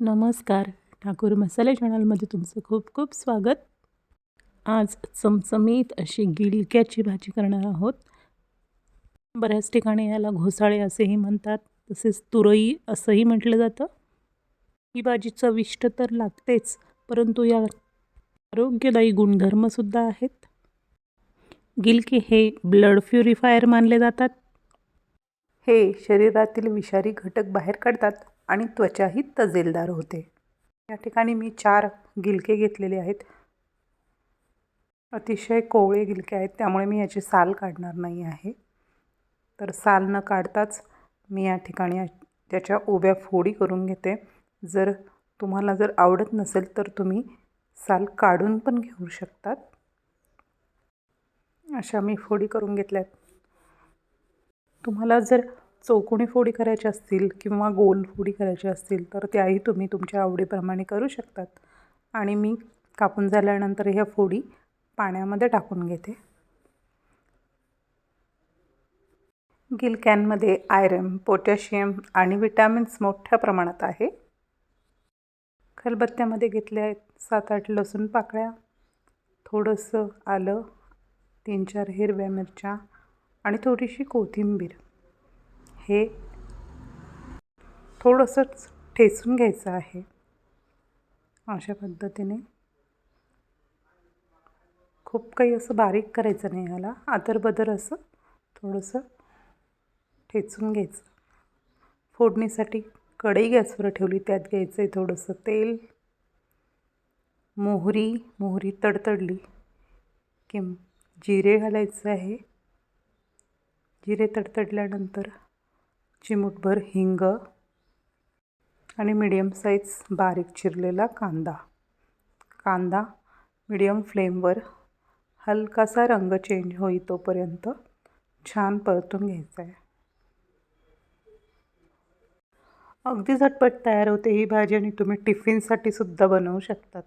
नमस्कार. ठाकूर मसाले चॅनलमध्ये तुमचं खूप खूप स्वागत. आज चमचमीत अशी गिलक्याची भाजी करणार आहोत. बऱ्याच ठिकाणी याला घोसाळे असेही म्हणतात तसेच तुरई असंही म्हटलं जातं. ही भाजी चविष्ट तर लागतेच परंतु या आरोग्यदायी गुणधर्मसुद्धा आहेत. गिलके हे ब्लड प्युरिफायर मानले जातात. हे शरीरातील विषारी घटक बाहेर काढतात. आणि त्वचाही तजेलदार होते. या ठिकाणी मी चार गिलके घेतलेले आहेत. अतिशय कोवळे गिलके आहेत त्यामुळे मी याची साल काढणार नाही आहे. तर साल न काढताच मी या ठिकाणी त्याच्या उभ्या फोडी करून घेते. जर तुम्हाला जर आवडत नसेल तर तुम्ही साल काढून पण घेऊ शकतात. अशा मी फोडी करून घेतल्यात. तुम्हाला जर चौकोनी फोडी करायच्या असतील किंवा गोल फोडी करायच्या असतील तर त्याही तुम्ही तुमच्या आवडीप्रमाणे करू शकतात. आणि मी कापून झाल्यानंतर ह्या फोडी पाण्यामध्ये टाकून घेते. गिलकॅनमध्ये आयरन पोटॅशियम आणि विटॅमिन्स मोठ्या प्रमाणात आहे. खलबत्त्यामध्ये घेतले आहेत सात आठ लसूण पाकळ्या थोडंसं आलं तीन चार हिरव्या मिरच्या आणि थोडीशी कोथिंबीर. हे थोडंसंच ठेचून घ्यायचं आहे. अशा पद्धतीने. खूप काही असं बारीक करायचं नाही ह्याला आदरबदर असं थोडंसं ठेचून घ्यायचं. फोडणीसाठी कढई गॅसवर ठेवली त्यात घ्यायचं आहे थोडंसं तेल. मोहरी मोहरी तडतडली. की जिरे घालायचं आहे. जिरे तडतडल्यानंतर चिमूटभर हिंग आणि मिडियम साईज बारीक चिरलेला कांदा. कांदा मिडियम फ्लेमवर हलकासा रंग चेंज होई तोपर्यंत छान परतून घ्यायचा आहे. अगदी झटपट तयार होते ही भाजी आणि तुम्ही टिफिनसाठी सुद्धा बनवू शकतात.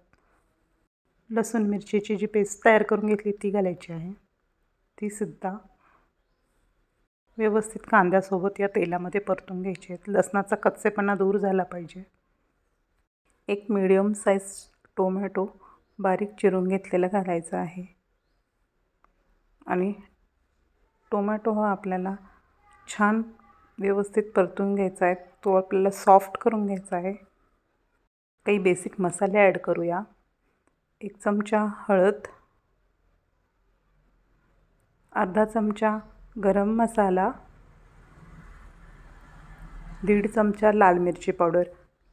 लसूण मिरचीची जी पेस्ट तयार करून घेतली ती घालायची आहे. ती सुद्धा व्यवस्थित कांद्यासोबत या तेलामध्ये परतून घ्यायचे. आहेत लसणाचा कच्चेपणा दूर झाला पाहिजे. एक मिडियम साईज टोमॅटो बारीक चिरून घेतलेला घालायचा आहे. आणि टोमॅटो हा आपल्याला छान व्यवस्थित परतून घ्यायचा आहे. तो आपल्याला सॉफ्ट करून घ्यायचा आहे. काही बेसिक मसाले ॲड करूया. एक चमचा हळद अर्धा चमचा गरम मसाला दीड चमचा लाल मिरची पावडर.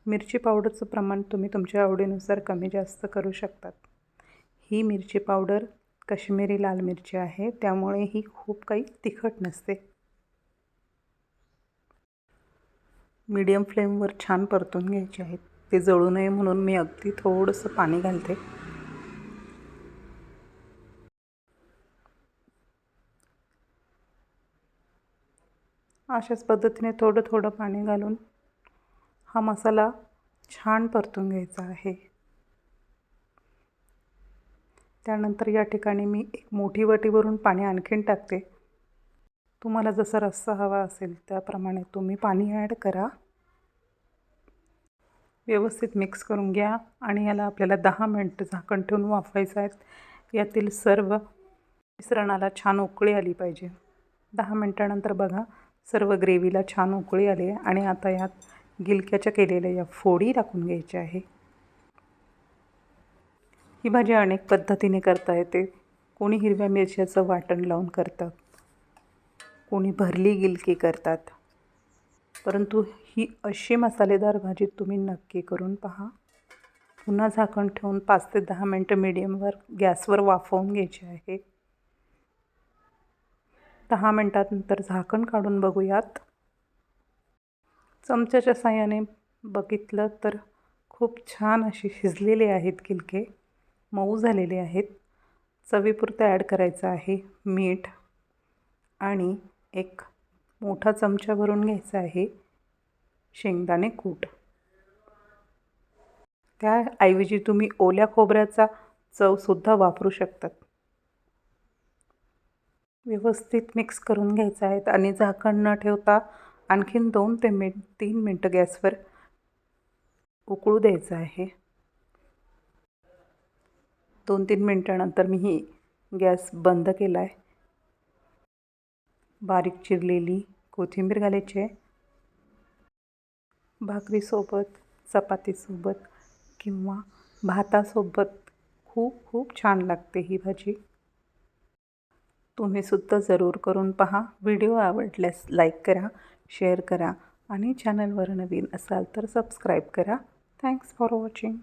मिरची पावडरचं प्रमाण तुम्ही तुमच्या आवडीनुसार कमी जास्त करू शकतात. ही मिरची पावडर कश्मीरी लाल मिरची आहे त्यामुळे ही खूप काही तिखट नसते. मीडियम फ्लेमवर छान परतून घ्यायचे आहेत. ते जळू नये म्हणून मी अगदी थोडंसं पाणी घालते. अशाच पद्धतीने थोडं थोडं पाणी घालून हा मसाला छान परतून घ्यायचा आहे. त्यानंतर या ठिकाणी मी एक मोठी वटीवरून पाणी आणखीन टाकते. तुम्हाला जसा रस्सा हवा असेल त्याप्रमाणे तुम्ही पाणी ॲड करा. व्यवस्थित मिक्स करून घ्या आणि याला आपल्याला दहा मिनटं झाकण ठेवून वाफवायचं आहेत यातील सर्व मिश्रणाला छान उकळी आली पाहिजे. दहा मिनटानंतर बघा सर्व ग्रेव्हीला छान उकळी आली आहे आणि आता यात गिलक्याच्या केलेल्या या फोडी टाकून घ्यायच्या आहे. ही भाजी अनेक पद्धतीने करता येते. कोणी हिरव्या मिरच्याचं वाटण लावून करतात. कोणी भरली गिलकी करतात. परंतु ही अशी मसालेदार भाजी तुम्ही नक्की करून पहा. पुन्हा झाकण ठेवून पाच ते दहा मिनटं मिडियमवर गॅसवर वाफवून घ्यायची आहे. दहा मिनटानंतर झाकण काढून बघूयात. चमच्याच्या साह्याने बघितलं तर खूप छान अशी शिजलेले आहेत गिलके मऊ झालेले आहेत. चवीपुरतं ॲड करायचं आहे मीठ आणि एक मोठा चमचा भरून घ्यायचा आहे शेंगदाणे कूट. त्याऐवजी तुम्ही ओल्या खोबऱ्याचा चवसुद्धा वापरू शकतात. व्यवस्थित मिक्स करून घ्यायचं आहे आणि झाकण न ठेवता आणखीन दोन ते मिन तीन मिनटं गॅसवर उकळू द्यायचं आहे. दोन तीन मिनटानंतर मी ही गॅस बंद केला आहे बारीक चिरलेली कोथिंबीर घालायची आहे. भाकरीसोबत चपातीसोबत किंवा भातासोबत खूप खूप छान लागते ही भाजी. तुम्हीसुद्धा जरूर करून पहा. व्हिडिओ आवडल्यास लाईक करा शेअर करा आणि चॅनलवर नवीन असाल तर सबस्क्राईब करा. Thanks for watching.